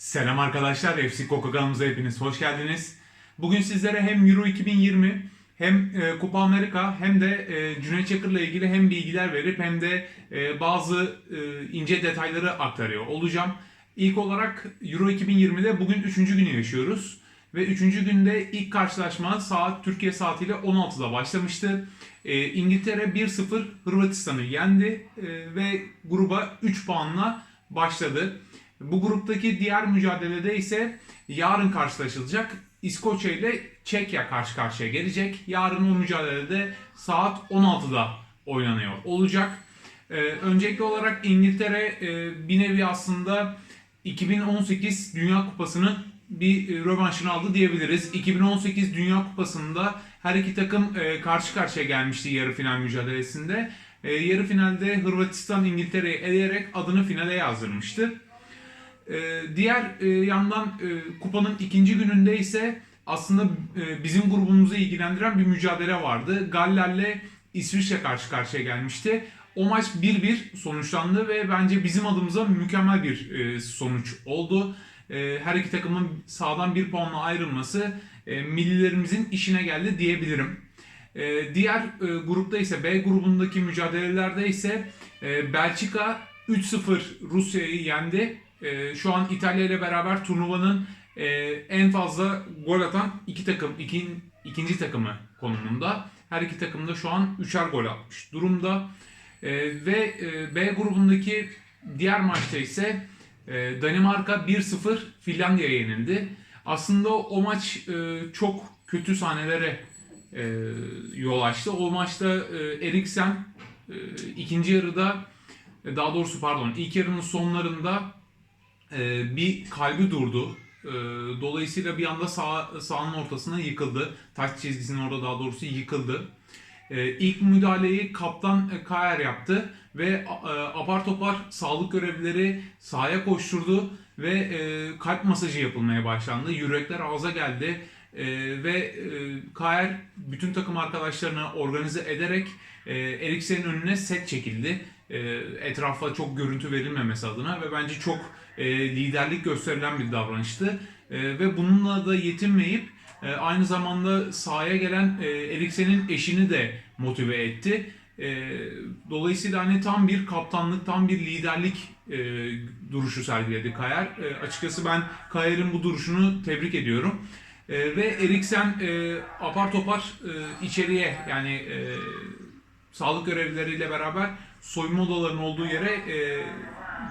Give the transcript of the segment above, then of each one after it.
Selam arkadaşlar, FC Coca kanalımıza hepiniz hoş geldiniz. Bugün sizlere hem Euro 2020 hem e, Kupa Amerika hem de e, Cüneyt Çakır'la ilgili hem bilgiler verip hem de e, bazı e, ince detayları aktarıyor olacağım. İlk olarak Euro 2020'de bugün 3. günü yaşıyoruz. Ve 3. günde ilk karşılaşma saat Türkiye saatiyle 16'da başlamıştı. E, İngiltere 1-0 Hırvatistan'ı yendi e, ve gruba 3 puanla başladı. Bu gruptaki diğer mücadelede ise yarın karşılaşılacak. İskoçya ile Çekya karşı karşıya gelecek. Yarın o mücadelede saat 16'da oynanıyor olacak. Ee, öncelikli olarak İngiltere e, bir nevi aslında 2018 Dünya Kupası'nın bir e, rövanşını aldı diyebiliriz. 2018 Dünya Kupası'nda her iki takım e, karşı karşıya gelmişti yarı final mücadelesinde. E, yarı finalde Hırvatistan İngiltere'yi eleyerek adını finale yazdırmıştı. Ee, diğer e, yandan e, kupanın ikinci gününde ise aslında e, bizim grubumuzu ilgilendiren bir mücadele vardı. Galler'le İsviçre karşı karşıya gelmişti. O maç 1-1 sonuçlandı ve bence bizim adımıza mükemmel bir sonuç oldu. Her iki takımın sağdan bir puanla ayrılması millilerimizin işine geldi diyebilirim. Diğer grupta ise B grubundaki mücadelelerde ise Belçika 3-0 Rusya'yı yendi. E, şu an İtalya ile beraber turnuvanın e, en fazla gol atan iki takım, ikin, ikinci takımı konumunda. Her iki takım da şu an üçer gol atmış durumda. E, ve e, B grubundaki diğer maçta ise e, Danimarka 1-0 Finlandiya'ya yenildi. Aslında o maç e, çok kötü sahnelere e, yol açtı. O maçta e, Eriksen e, ikinci yarıda e, daha doğrusu pardon ilk yarının sonlarında e, bir kalbi durdu. E, dolayısıyla bir anda sağ, sahanın ortasına yıkıldı. Taç çizgisinin orada daha doğrusu yıkıldı. E, ilk müdahaleyi kaptan Kayer yaptı ve e, apar topar sağlık görevlileri sahaya koşturdu ve e, kalp masajı yapılmaya başlandı. Yürekler ağza geldi. E, ve e, Kayer bütün takım arkadaşlarını organize ederek e, Eriksen'in önüne set çekildi. E, etrafa çok görüntü verilmemesi adına ve bence çok e, liderlik gösterilen bir davranıştı. E, ve bununla da yetinmeyip aynı zamanda sahaya gelen Eriksen'in eşini de motive etti. Dolayısıyla hani tam bir kaptanlık, tam bir liderlik duruşu sergiledi Kayer. Açıkçası ben Kayer'in bu duruşunu tebrik ediyorum. Ve Eriksen apar topar içeriye yani sağlık görevlileriyle beraber soyunma odalarının olduğu yere e,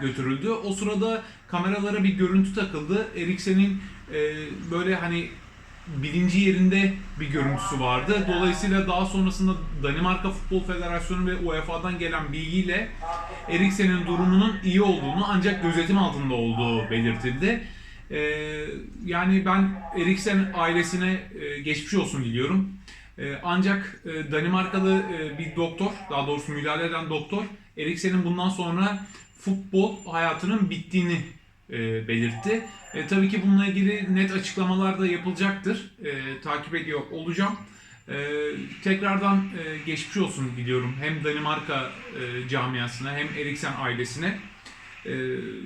götürüldü. O sırada kameralara bir görüntü takıldı. Eriksen'in e, böyle hani birinci yerinde bir görüntüsü vardı. Dolayısıyla daha sonrasında Danimarka Futbol Federasyonu ve UEFA'dan gelen bilgiyle Eriksen'in durumunun iyi olduğunu ancak gözetim altında olduğu belirtildi. E, yani ben Eriksen ailesine e, geçmiş olsun diliyorum. E, ancak e, Danimarkalı e, bir doktor, daha doğrusu müdahale eden doktor, Eriksen'in bundan sonra futbol hayatının bittiğini e, belirtti. E, tabii ki bununla ilgili net açıklamalar da yapılacaktır. E, takip ediyor olacağım. E, tekrardan e, geçmiş olsun diliyorum hem Danimarka e, camiasına hem Eriksen ailesine. E,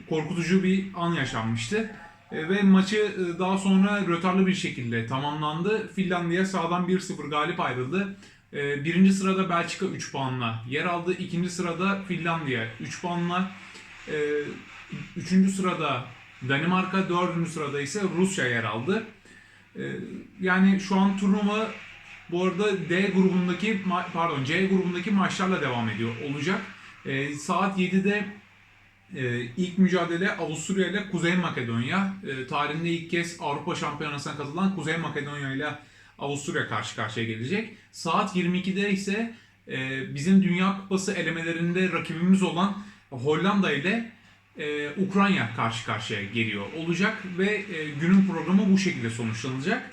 korkutucu bir an yaşanmıştı. E, ve maçı e, daha sonra rötarlı bir şekilde tamamlandı. Finlandiya sağdan 1-0 galip ayrıldı. E, birinci sırada Belçika 3 puanla yer aldı. İkinci sırada Finlandiya 3 puanla. Üçüncü sırada Danimarka, dördüncü sırada ise Rusya yer aldı. Yani şu an turnuva bu arada D grubundaki pardon C grubundaki maçlarla devam ediyor olacak. Saat 7'de e, ilk mücadele Avusturya ile Kuzey Makedonya. E, tarihinde ilk kez Avrupa Şampiyonası'na katılan Kuzey Makedonya ile Avusturya karşı karşıya gelecek. Saat 22'de ise e, bizim Dünya Kupası elemelerinde rakibimiz olan Hollanda ile e, Ukrayna karşı karşıya geliyor olacak ve e, günün programı bu şekilde sonuçlanacak.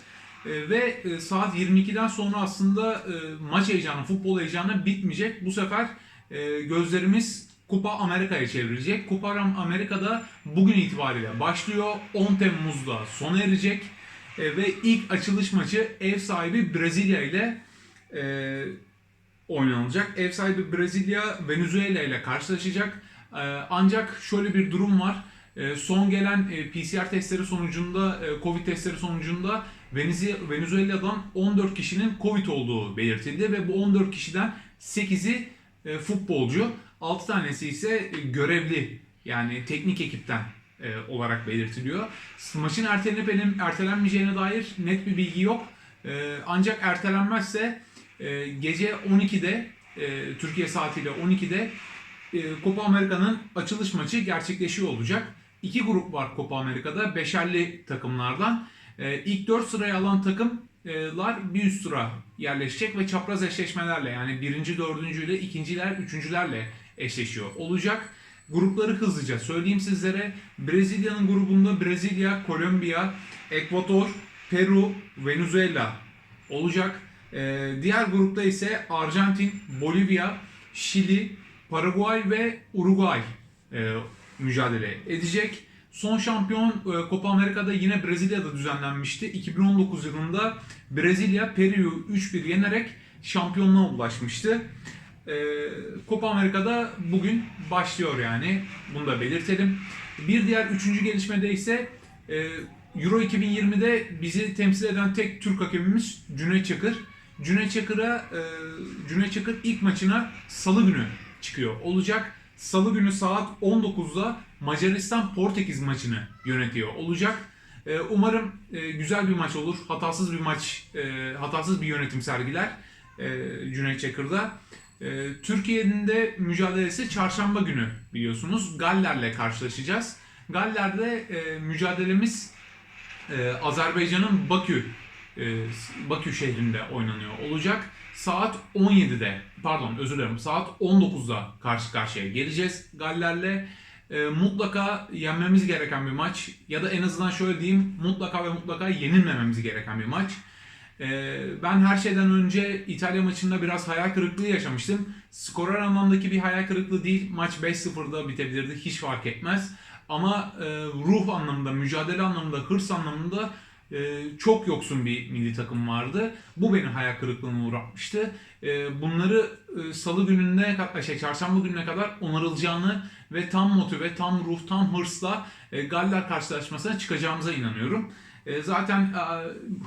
E, ve e, saat 22'den sonra aslında e, maç heyecanı, futbol heyecanı bitmeyecek. Bu sefer e, gözlerimiz Kupa Amerika'ya çevrilecek. Kupa Amerika'da bugün itibariyle başlıyor. 10 Temmuz'da sona erecek. E, ve ilk açılış maçı ev sahibi Brezilya ile e, oynanacak. Ev sahibi Brezilya Venezuela ile karşılaşacak. E, ancak şöyle bir durum var. E, son gelen e, PCR testleri sonucunda, e, Covid testleri sonucunda Venezuela'dan 14 kişinin Covid olduğu belirtildi ve bu 14 kişiden 8'i e, futbolcu, 6 tanesi ise e, görevli yani teknik ekipten e, olarak belirtiliyor. Maçın ertelenip ertelenmeyeceğine dair net bir bilgi yok. E, ancak ertelenmezse e, gece 12'de e, Türkiye saatiyle 12'de e, Copa Amerika'nın açılış maçı gerçekleşiyor olacak. İki grup var Copa Amerika'da. Beşerli takımlardan. E, ilk 4 sırayı alan takımlar bir üst sıra yerleşecek ve çapraz eşleşmelerle yani birinci, dördüncü ile ikinciler, üçüncülerle eşleşiyor olacak. Grupları hızlıca söyleyeyim sizlere. Brezilya'nın grubunda Brezilya, Kolombiya, Ekvator, Peru, Venezuela olacak. Ee, diğer grupta ise Arjantin, Bolivya, Şili, Paraguay ve Uruguay e, mücadele edecek. Son şampiyon e, Copa Amerika'da yine Brezilya'da düzenlenmişti. 2019 yılında Brezilya Peru'yu 3-1 yenerek şampiyonluğa ulaşmıştı. E, Copa Amerika'da bugün başlıyor yani. Bunu da belirtelim. Bir diğer üçüncü gelişmede ise e, Euro 2020'de bizi temsil eden tek Türk hakemimiz Cüneyt Çakır. Cüneyt Çakır'a Cüneyt Çakır ilk maçına Salı günü çıkıyor olacak. Salı günü saat 19'da Macaristan Portekiz maçını yönetiyor olacak. E, umarım e, güzel bir maç olur. Hatasız bir maç, e, hatasız bir yönetim sergiler e, Cüneyt Çakır'da. Türkiye'nin de mücadelesi çarşamba günü biliyorsunuz. Galler'le karşılaşacağız. Galler'de mücadelemiz Azerbaycan'ın Bakü Bakü şehrinde oynanıyor olacak. Saat 17'de pardon özür dilerim saat 19'da karşı karşıya geleceğiz Galler'le. E, mutlaka yenmemiz gereken bir maç ya da en azından şöyle diyeyim mutlaka ve mutlaka yenilmememiz gereken bir maç. E, ben her şeyden önce İtalya maçında biraz hayal kırıklığı yaşamıştım. Skorer anlamdaki bir hayal kırıklığı değil. Maç 5-0'da bitebilirdi. Hiç fark etmez. Ama e, ruh anlamında, mücadele anlamında, hırs anlamında e, çok yoksun bir milli takım vardı. Bu beni hayal kırıklığına uğratmıştı. E, bunları e, salı gününe kadar, şey çarşamba gününe kadar onarılacağını ve tam motive, tam ruh, tam hırsla e, Galler karşılaşmasına çıkacağımıza inanıyorum. E, zaten e,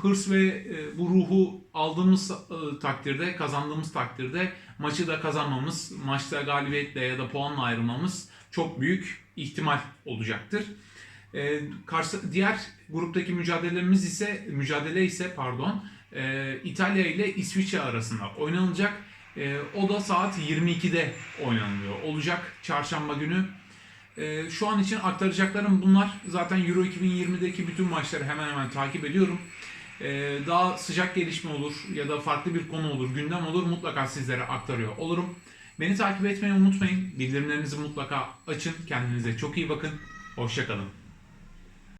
hırs ve e, bu ruhu aldığımız e, takdirde, kazandığımız takdirde maçı da kazanmamız, maçta galibiyetle ya da puanla ayrılmamız çok büyük ihtimal olacaktır. E, karşı, diğer gruptaki mücadelemiz ise mücadele ise pardon e, İtalya ile İsviçre arasında oynanacak. E, o da saat 22'de oynanıyor olacak çarşamba günü. E, şu an için aktaracaklarım bunlar. Zaten Euro 2020'deki bütün maçları hemen hemen takip ediyorum. E, daha sıcak gelişme olur ya da farklı bir konu olur, gündem olur mutlaka sizlere aktarıyor olurum. Beni takip etmeyi unutmayın. Bildirimlerinizi mutlaka açın. Kendinize çok iyi bakın. Hoşçakalın.